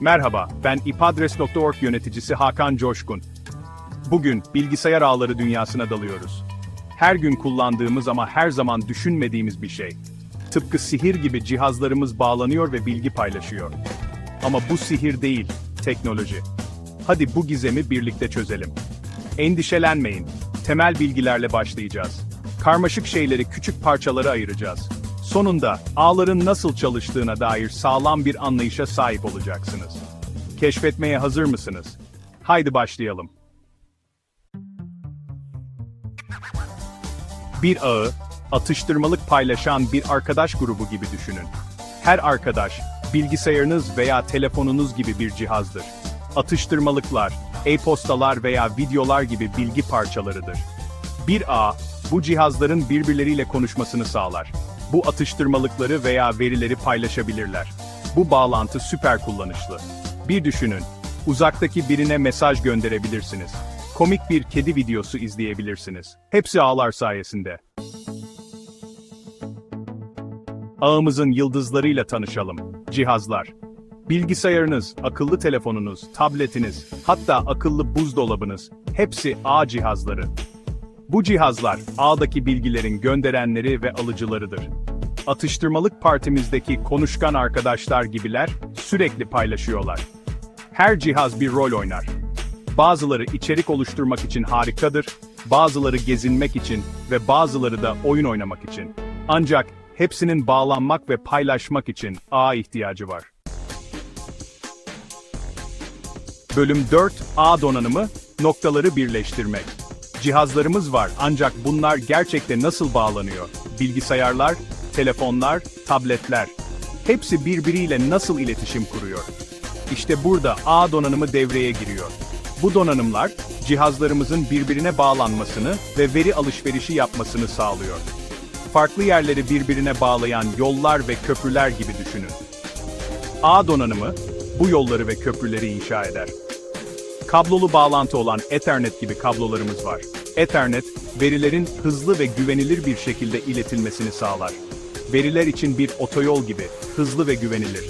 Merhaba, ben ipadres.org yöneticisi Hakan Coşkun. Bugün bilgisayar ağları dünyasına dalıyoruz. Her gün kullandığımız ama her zaman düşünmediğimiz bir şey. Tıpkı sihir gibi cihazlarımız bağlanıyor ve bilgi paylaşıyor. Ama bu sihir değil, teknoloji. Hadi bu gizemi birlikte çözelim. Endişelenmeyin. Temel bilgilerle başlayacağız. Karmaşık şeyleri küçük parçalara ayıracağız. Sonunda ağların nasıl çalıştığına dair sağlam bir anlayışa sahip olacaksınız. Keşfetmeye hazır mısınız? Haydi başlayalım. Bir ağı, atıştırmalık paylaşan bir arkadaş grubu gibi düşünün. Her arkadaş, bilgisayarınız veya telefonunuz gibi bir cihazdır. Atıştırmalıklar, e-postalar veya videolar gibi bilgi parçalarıdır. Bir ağ, bu cihazların birbirleriyle konuşmasını sağlar. Bu atıştırmalıkları veya verileri paylaşabilirler. Bu bağlantı süper kullanışlı. Bir düşünün, uzaktaki birine mesaj gönderebilirsiniz. Komik bir kedi videosu izleyebilirsiniz. Hepsi ağlar sayesinde. Ağımızın yıldızlarıyla tanışalım. Cihazlar. Bilgisayarınız, akıllı telefonunuz, tabletiniz, hatta akıllı buzdolabınız, hepsi ağ cihazları. Bu cihazlar, ağdaki bilgilerin gönderenleri ve alıcılarıdır. Atıştırmalık partimizdeki konuşkan arkadaşlar gibiler, sürekli paylaşıyorlar. Her cihaz bir rol oynar. Bazıları içerik oluşturmak için harikadır, bazıları gezinmek için ve bazıları da oyun oynamak için. Ancak hepsinin bağlanmak ve paylaşmak için ağ ihtiyacı var. Bölüm 4, ağ donanımı, noktaları birleştirmek. Cihazlarımız var ancak bunlar gerçekte nasıl bağlanıyor? Bilgisayarlar, telefonlar, tabletler. Hepsi birbiriyle nasıl iletişim kuruyor? İşte burada ağ donanımı devreye giriyor. Bu donanımlar, cihazlarımızın birbirine bağlanmasını ve veri alışverişi yapmasını sağlıyor. Farklı yerleri birbirine bağlayan yollar ve köprüler gibi düşünün. Ağ donanımı, bu yolları ve köprüleri inşa eder. Kablolu bağlantı olan Ethernet gibi kablolarımız var. Ethernet, verilerin hızlı ve güvenilir bir şekilde iletilmesini sağlar. Veriler için bir otoyol gibi, hızlı ve güvenilir.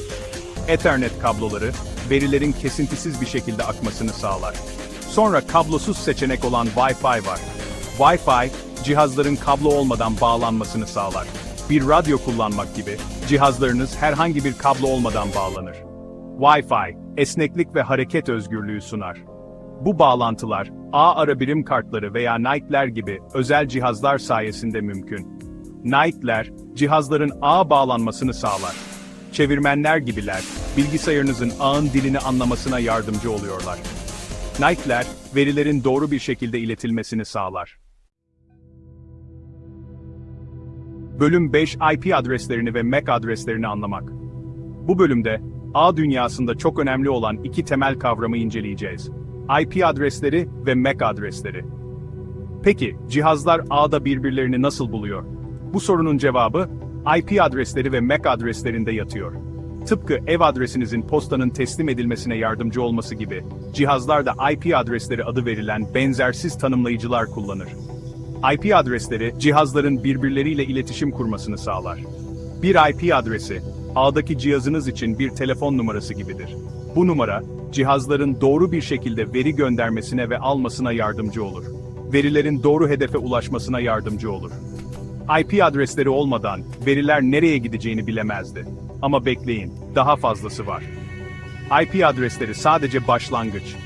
Ethernet kabloları, verilerin kesintisiz bir şekilde akmasını sağlar. Sonra kablosuz seçenek olan Wi-Fi var. Wi-Fi, cihazların kablo olmadan bağlanmasını sağlar. Bir radyo kullanmak gibi, cihazlarınız herhangi bir kablo olmadan bağlanır. Wi-Fi, esneklik ve hareket özgürlüğü sunar. Bu bağlantılar, ağ ara birim kartları veya NIC'ler gibi özel cihazlar sayesinde mümkün. NIC'ler, cihazların ağ bağlanmasını sağlar. Çevirmenler gibiler, bilgisayarınızın ağın dilini anlamasına yardımcı oluyorlar. NIC'ler, verilerin doğru bir şekilde iletilmesini sağlar. Bölüm 5 IP adreslerini ve MAC adreslerini anlamak. Bu bölümde, ağ dünyasında çok önemli olan iki temel kavramı inceleyeceğiz. IP adresleri ve MAC adresleri. Peki, cihazlar ağda birbirlerini nasıl buluyor? Bu sorunun cevabı, IP adresleri ve MAC adreslerinde yatıyor. Tıpkı ev adresinizin postanın teslim edilmesine yardımcı olması gibi, cihazlar da IP adresleri adı verilen benzersiz tanımlayıcılar kullanır. IP adresleri, cihazların birbirleriyle iletişim kurmasını sağlar. Bir IP adresi, ağdaki cihazınız için bir telefon numarası gibidir. Bu numara, cihazların doğru bir şekilde veri göndermesine ve almasına yardımcı olur. Verilerin doğru hedefe ulaşmasına yardımcı olur. IP adresleri olmadan veriler nereye gideceğini bilemezdi. Ama bekleyin, daha fazlası var. IP adresleri sadece başlangıç.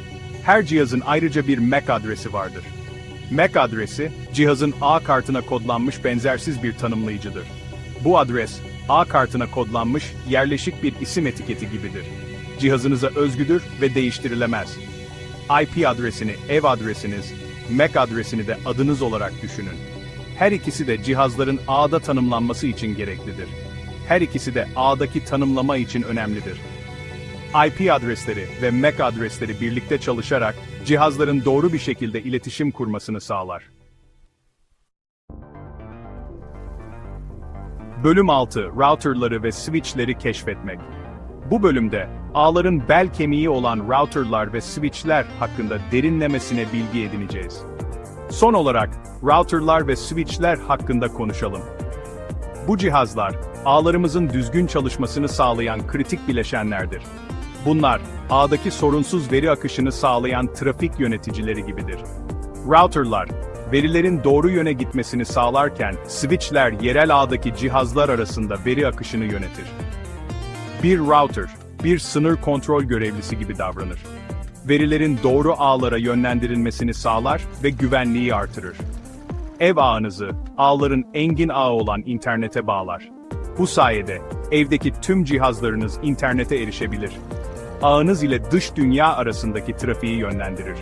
Her cihazın ayrıca bir MAC adresi vardır. MAC adresi, cihazın A kartına kodlanmış benzersiz bir tanımlayıcıdır. Bu adres, A kartına kodlanmış yerleşik bir isim etiketi gibidir. Cihazınıza özgüdür ve değiştirilemez. IP adresini ev adresiniz, MAC adresini de adınız olarak düşünün. Her ikisi de cihazların ağda tanımlanması için gereklidir. Her ikisi de ağdaki tanımlama için önemlidir. IP adresleri ve MAC adresleri birlikte çalışarak cihazların doğru bir şekilde iletişim kurmasını sağlar. Bölüm 6 Routerları ve switchleri keşfetmek. Bu bölümde ağların bel kemiği olan routerlar ve switchler hakkında derinlemesine bilgi edineceğiz. Son olarak routerlar ve switchler hakkında konuşalım. Bu cihazlar ağlarımızın düzgün çalışmasını sağlayan kritik bileşenlerdir. Bunlar, ağdaki sorunsuz veri akışını sağlayan trafik yöneticileri gibidir. Routerlar, verilerin doğru yöne gitmesini sağlarken, switchler yerel ağdaki cihazlar arasında veri akışını yönetir. Bir router, bir sınır kontrol görevlisi gibi davranır. Verilerin doğru ağlara yönlendirilmesini sağlar ve güvenliği artırır. Ev ağınızı, ağların engin ağı olan internete bağlar. Bu sayede, evdeki tüm cihazlarınız internete erişebilir. Ağınız ile dış dünya arasındaki trafiği yönlendirir.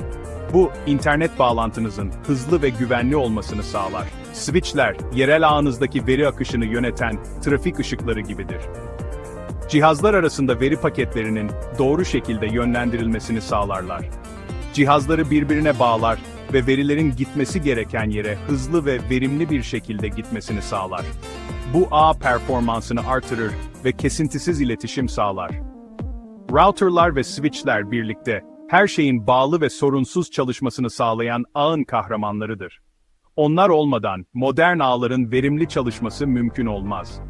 Bu, internet bağlantınızın hızlı ve güvenli olmasını sağlar. Switchler, yerel ağınızdaki veri akışını yöneten trafik ışıkları gibidir. Cihazlar arasında veri paketlerinin doğru şekilde yönlendirilmesini sağlarlar. Cihazları birbirine bağlar ve verilerin gitmesi gereken yere hızlı ve verimli bir şekilde gitmesini sağlar. Bu ağ performansını artırır ve kesintisiz iletişim sağlar. Routerlar ve switchler birlikte, her şeyin bağlı ve sorunsuz çalışmasını sağlayan ağın kahramanlarıdır. Onlar olmadan modern ağların verimli çalışması mümkün olmaz.